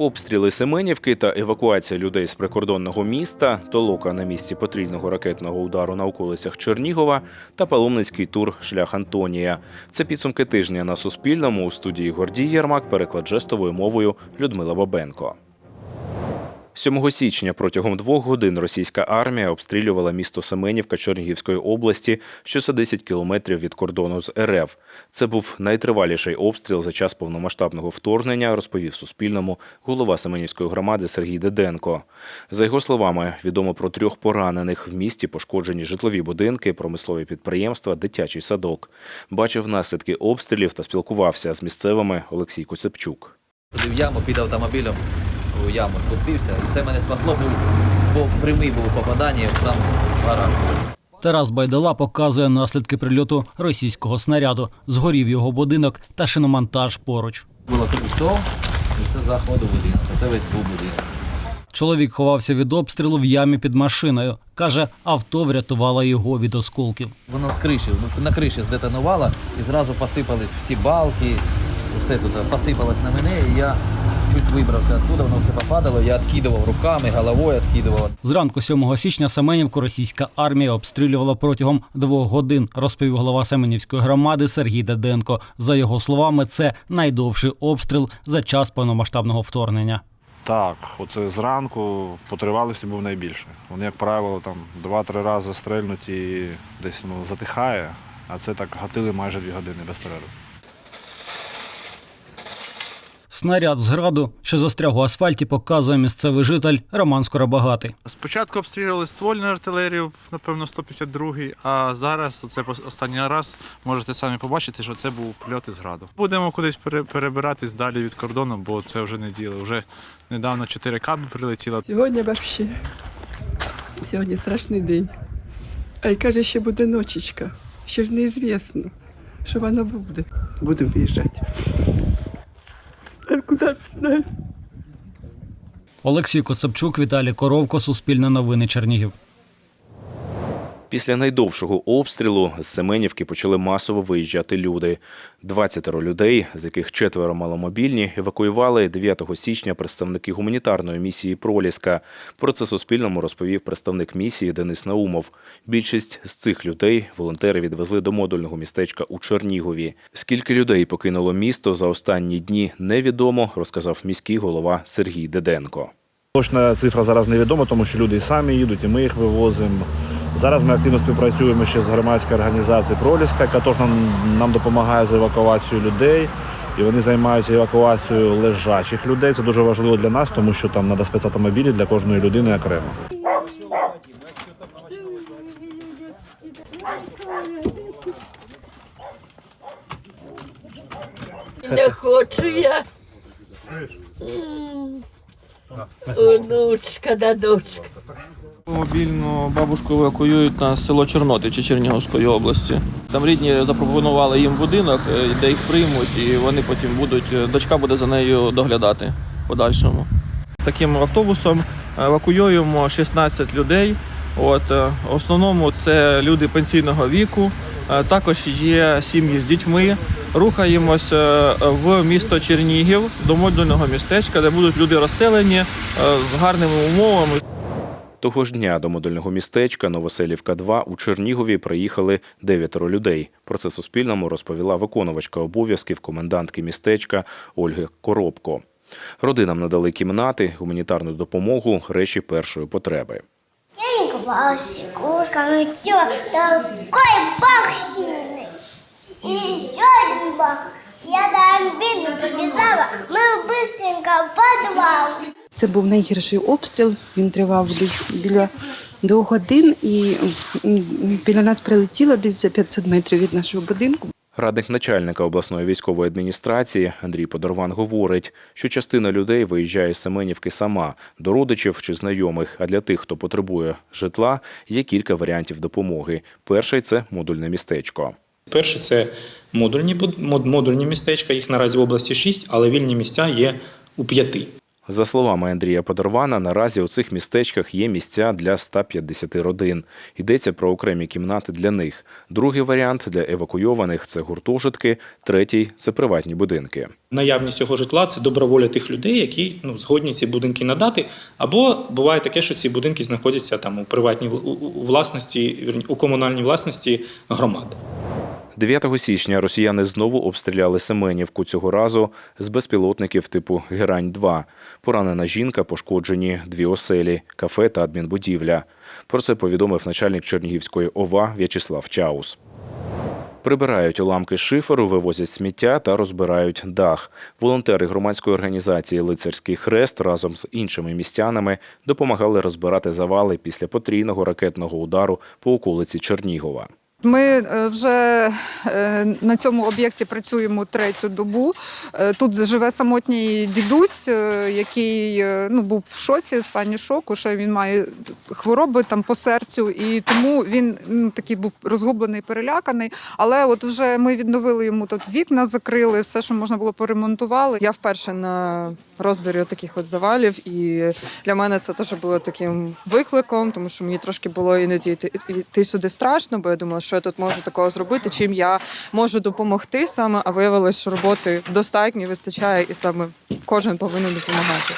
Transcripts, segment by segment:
Обстріли Семенівки та евакуація людей з прикордонного міста, толока на місці потрійного ракетного удару на околицях Чернігова та паломницький тур Шлях Антонія. Це підсумки тижня на Суспільному у студії Гордій Єрмак, переклад жестовою мовою Людмила Бабенко. 7 січня протягом двох годин російська армія обстрілювала місто Семенівка Чернігівської області, що за 10 кілометрів від кордону з РФ. Це був найтриваліший обстріл за час повномасштабного вторгнення, розповів Суспільному голова Семенівської громади Сергій Деденко. За його словами, відомо про трьох поранених в місті пошкоджені житлові будинки, промислові підприємства, дитячий садок. Бачив наслідки обстрілів та спілкувався з місцевими Олексій Коцепчук. Туди в яму під автомобілем у яму спустився. І це мене спасло, був по прямий був попадання в сам гараж. Тарас Байдала показує наслідки прильоту російського снаряду. Згорів його будинок та шиномонтаж поруч. Було тут все, і це заходу будинок. Це весь був будинок. Чоловік ховався від обстрілу в ямі під машиною. Каже, авто врятувало його від осколків. Воно з криші, ну, на криші здетонувало і зразу посипались всі балки, все тут посипалось на мене, і я чуть вибрався оттуда, воно все попадало, я відкидував руками, головою відкидував. Зранку 7 січня Семенівку російська армія обстрілювала протягом двох годин, розповів голова Семенівської громади Сергій Деденко. За його словами, це найдовший обстріл за час повномасштабного вторгнення. Так, оце зранку по тривалості був найбільший. Вони, як правило, там два-три рази стрельнуть і десь ну, затихає, а це так гатили майже дві години без перерви. Снаряд з граду, що застряг у асфальті, показує місцевий житель Роман Скоробагатий. Спочатку обстрілювали ствольну артилерію, напевно, 152-й, а зараз, це останній раз, можете самі побачити, що це був прильот із граду. Будемо кудись перебиратись далі від кордону, бо це вже не діло. Вже недавно 4 каби прилетіло. Сьогодні взагалі. Сьогодні страшний день. А й каже, ще буде ночечка. Ще ж неізвісно, що воно буде. Буду виїжджати. А куди не знаю. Олексій Косапчук, Віталій Коровко, Суспільне новини Чернігів. Після найдовшого обстрілу з Семенівки почали масово виїжджати люди. 20 людей, з яких четверо маломобільні, евакуювали 9 січня представники гуманітарної місії Проліска. Про це Суспільному розповів представник місії Денис Наумов. Більшість з цих людей волонтери відвезли до модульного містечка у Чернігові. Скільки людей покинуло місто за останні дні, невідомо, розказав міський голова Сергій Деденко. Точна цифра зараз невідома, тому що люди і самі їдуть, і ми їх вивозимо. Зараз ми активно співпрацюємо ще з громадською організацією Проліска, яка теж нам, нам допомагає з евакуацією людей. І вони займаються евакуацією лежачих людей. Це дуже важливо для нас, тому що там треба спецавтомобілі для кожної людини окремо. Не хочу я. Онучка да дочка. Мобільну бабушку евакуюють на село Чорнотичі Чернігівської області. Там рідні запропонували їм будинок, е, де їх приймуть, і вони потім будуть. е, Дочка буде за нею доглядати в подальшому. Таким автобусом евакуюємо 16 людей. От е, в основному це люди пенсійного віку. Е, Також є сім'ї з дітьми. Рухаємося е, в місто Чернігів до модульного містечка, де будуть люди розселені е, з гарними умовами. Того ж дня до модульного містечка Новоселівка 2 у Чернігові приїхали дев'ятеро людей. Про це Суспільному розповіла виконувачка обов'язків комендантки містечка Ольги Коробко. Родинам надали кімнати, гуманітарну допомогу, речі першої потреби. Я не купалась, кусками, все, такой бах сильный. И еще один бах. Я до обеда побежала, мы быстренько в подвал. Це був найгірший обстріл. Він тривав десь біля двох годин, і біля нас прилетіло десь за 500 метрів від нашого будинку. Радник начальника обласної військової адміністрації Андрій Подорван говорить, що частина людей виїжджає з Семенівки сама до родичів чи знайомих. А для тих, хто потребує житла, є кілька варіантів допомоги. Перший це модульне містечко. Перше це модульні модульні містечка. Їх наразі в області шість, але вільні місця є у п'яти. За словами Андрія Подорвана, наразі у цих містечках є місця для 150 родин. Йдеться про окремі кімнати для них. Другий варіант для евакуйованих це гуртожитки, третій це приватні будинки. Наявність цього житла це доброволя тих людей, які ну, згодні ці будинки надати. Або буває таке, що ці будинки знаходяться там у приватній власності, у комунальній власності громад. 9 січня росіяни знову обстріляли Семенівку цього разу з безпілотників типу Герань-2. Поранена жінка, пошкоджені дві оселі, кафе та адмінбудівля. Про це повідомив начальник Чернігівської ОВА В'ячеслав Чаус. Прибирають уламки шиферу, вивозять сміття та розбирають дах. Волонтери громадської організації Лицарський хрест разом з іншими містянами допомагали розбирати завали після потрійного ракетного удару по околиці Чернігова. Ми е, вже е, на цьому об'єкті працюємо третю добу. Е, Тут живе самотній дідусь, який ну, був в шоці, в стані шоку. Ще він має хвороби там по серцю, і тому він ну, такий був розгублений, переляканий. Але от вже ми відновили йому тут вікна, закрили, все, що можна було, поремонтували. Я вперше на розбірі таких от завалів, і для мене це теж було таким викликом, тому що мені трошки було іноді йти, йти сюди страшно, бо я думала, що я тут можу такого зробити, чим я можу допомогти саме, а виявилось, що роботи достатньо вистачає, і саме кожен повинен допомагати.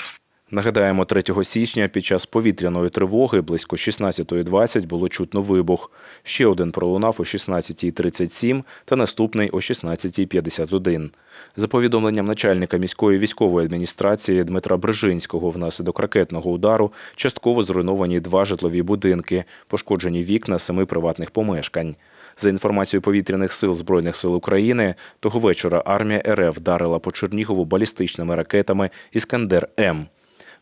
Нагадаємо, 3 січня під час повітряної тривоги близько 16.20 було чутно вибух. Ще один пролунав о 16.37 та наступний о 16.51. За повідомленням начальника міської військової адміністрації Дмитра Брижинського, внаслідок ракетного удару частково зруйновані два житлові будинки, пошкоджені вікна семи приватних помешкань. За інформацією повітряних сил Збройних сил України, того вечора армія РФ вдарила по Чернігову балістичними ракетами Іскандер М.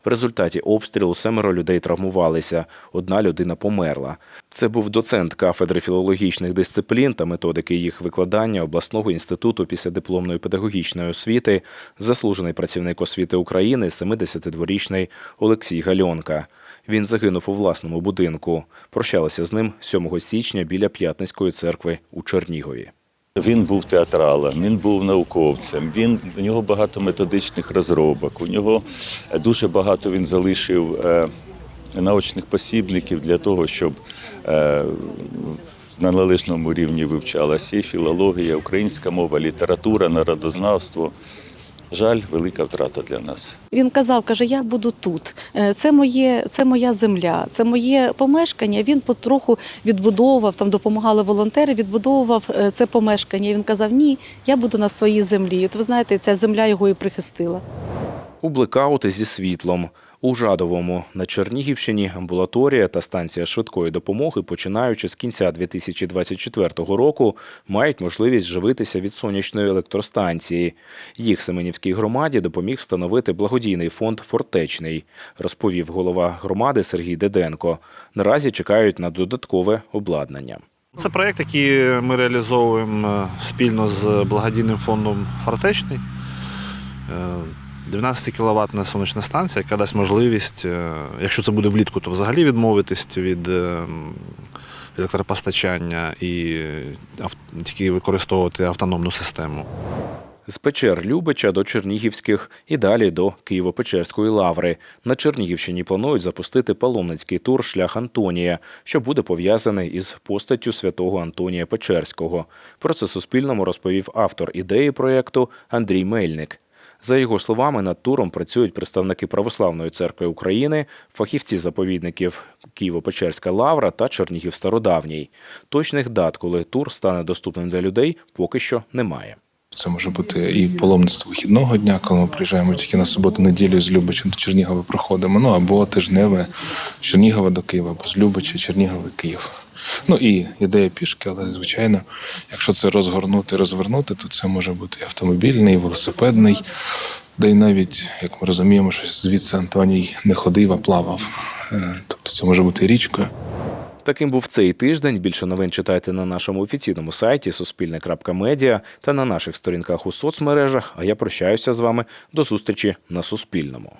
В результаті обстрілу семеро людей травмувалися, одна людина померла. Це був доцент кафедри філологічних дисциплін та методики їх викладання обласного інституту післядипломної педагогічної освіти, заслужений працівник освіти України, 72-річний Олексій Гальонка. Він загинув у власному будинку. Прощалися з ним 7 січня біля П'ятницької церкви у Чернігові. Він був театралом, він був науковцем. Він у нього багато методичних розробок. У нього дуже багато він залишив е, научних посібників для того, щоб е, на належному рівні вивчалася і філологія, українська мова, література, народознавство. Жаль, велика втрата для нас. Він казав, каже, я буду тут. Е, Це моє, це моя земля, це моє помешкання. Він потроху відбудовував, там допомагали волонтери, відбудовував е, це помешкання. І Він казав, ні, я буду на своїй землі. От ви знаєте, ця земля його і прихистила. У блекаути зі світлом. У Жадовому на Чернігівщині амбулаторія та станція швидкої допомоги, починаючи з кінця 2024 року, мають можливість живитися від сонячної електростанції. Їх Семенівській громаді допоміг встановити благодійний фонд Фортечний, розповів голова громади Сергій Деденко. Наразі чекають на додаткове обладнання. Це проєкт, який ми реалізовуємо е, спільно з благодійним фондом Фортечний. Е, 12 кВт сонячна станція, яка дасть можливість, е, якщо це буде влітку, то взагалі відмовитись від е, електропостачання і е, тільки використовувати автономну систему. З Печер Любича до Чернігівських і далі до Києво-Печерської лаври. На Чернігівщині планують запустити паломницький тур Шлях Антонія, що буде пов'язаний із постаттю святого Антонія Печерського. Про це Суспільному розповів автор ідеї проєкту Андрій Мельник. За його словами, над туром працюють представники Православної церкви України, фахівці заповідників Києво-Печерська лавра та Чернігів Стародавній. Точних дат, коли тур стане доступним для людей, поки що немає. Це може бути і паломництво вихідного дня, коли ми приїжджаємо тільки на суботу-неділю з Любича до Чернігова проходимо. Ну або тижневе Чернігова до Києва, або з Любича, Чернігова, Київ. Ну і ідея пішки, але звичайно, якщо це розгорнути, розвернути, то це може бути і автомобільний, і велосипедний. Де й навіть, як ми розуміємо, що звідси Антоній не ходив, а плавав. Е, Тобто це може бути і річкою. Таким був цей тиждень. Більше новин читайте на нашому офіційному сайті Суспільне.Медіа та на наших сторінках у соцмережах. А я прощаюся з вами до зустрічі на Суспільному.